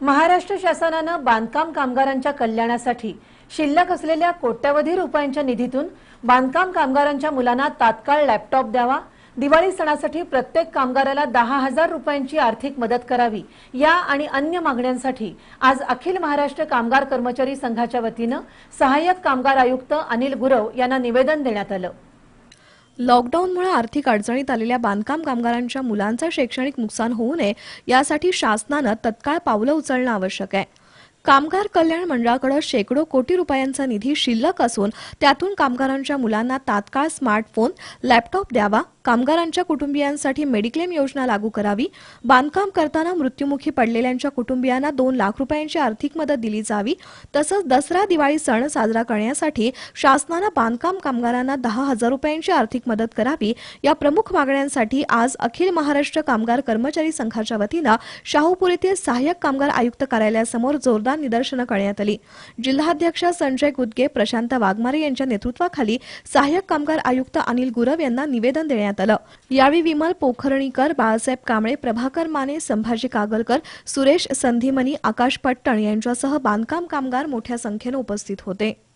महाराष्ट्र शासनानं बांधकाम कामगारांच्या कल्याणासाठी शिल्लक असलेल्या कोट्यवधी रुपयांच्या निधीतून बांधकाम कामगारांच्या मुलांना तात्काळ लॅपटॉप द्यावा दिवाळी सणासाठी प्रत्येक कामगाराला दहा हजार रुपयांची आर्थिक मदत करावी या आणि अन्य मागण्यांसाठी आज अखिल महाराष्ट्र कामगार कर्मचारी संघाच्या वतीनं सहाय्यक कामगार आयुक्त अनिल गुरव यांना निवेदन देण्यात आलं. लॉकडाऊनमुळे आर्थिक अडचणीत आलेल्या बांधकाम कामगारांच्या मुलांचं शैक्षणिक नुकसान होऊ नये यासाठी शासनानं तत्काळ पावलं उचलणं आवश्यक आहे. कामगार कल्याण मंडळाकडे शेकडो कोटी रुपयांचा निधी शिल्लक असून त्यातून कामगारांच्या मुलांना तात्काळ स्मार्टफोन लॅपटॉप द्यावा कामगारांच्या कुटुंबियांसाठी मेडिक्लेम योजना लागू करावी बांधकाम करताना मृत्युमुखी पडलेल्यांच्या कुटुंबियांना दोन लाख रुपयांची आर्थिक मदत दिली जावी तसंच दसरा दिवाळी सण साजरा करण्यासाठी शासनानं बांधकाम कामगारांना दहा हजार रुपयांची आर्थिक मदत करावी या प्रमुख मागण्यांसाठी आज अखिल महाराष्ट्र कामगार कर्मचारी संघाच्या वतीनं शाहूपूर सहाय्यक कामगार आयुक्त कार्यालयासमोर जोरदार निदर्शनं करण्यात आली. जिल्हाध्यक्ष संजय गुदगे प्रशांत वाघमारे यांच्या नेतृत्वाखाली सहाय्यक कामगार आयुक्त अनिल गुरव यांना निवेदन देण्यात आलं. यावेळी विमल पोखरणीकर बाळासाहेब कांबळे प्रभाकर माने संभाजी कागलकर सुरेश संधीमनी आकाश पट्टण यांच्यासह बांधकाम कामगार मोठ्या संख्येनं उपस्थित होते.